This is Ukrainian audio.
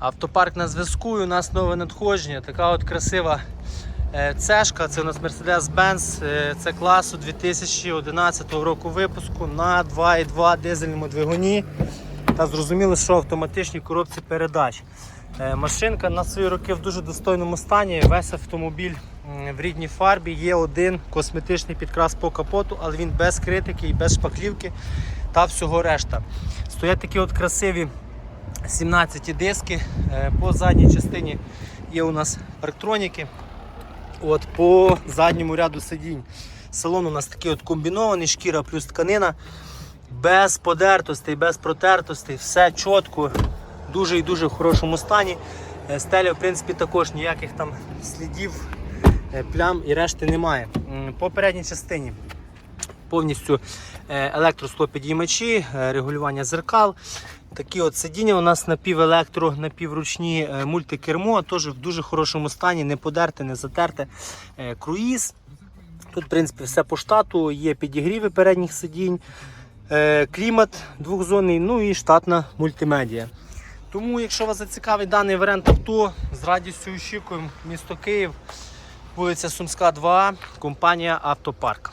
Автопарк на зв'язку. і У нас нове надходження. Така от красива е, цешка. Це у нас Mercedes-Benz. е, Це класу 2011 року випуску на 2,2 дизельному двигуні. Та зрозуміло, що автоматичній коробці передач. Е, Машинка на свої роки в дуже достойному стані. Весь автомобіль в рідній фарбі. Є один косметичний підкрас по капоту, але він без критики і без шпаклівки та всього решта. Стоять такі от красиві 17 диски. Е, По задній частині є у нас парктроніки. От По задньому ряду сидінь. Салон у нас такий от комбінований, шкіра плюс тканина. Без подертостей, без протертостей, все чітко, дуже і дуже в хорошому стані. Е, Стеля, в принципі, також ніяких там слідів, е, плям і решти немає. По передній частині повністю е, електросклопідіймачі, е, регулювання зеркал. Такі от сидіння у нас напівелектро, напівручні е, мультикермо, теж в дуже хорошому стані, не подерте, не затерте. Е, Круїз. Тут, в принципі, все по штату, є підігріви передніх сидінь, е, клімат двохзонний, ну і штатна мультимедія. Тому, якщо вас зацікавить даний варіант авто, з радістю очікуємо місто Київ, вулиця Сумська, 2, компанія Автопарк.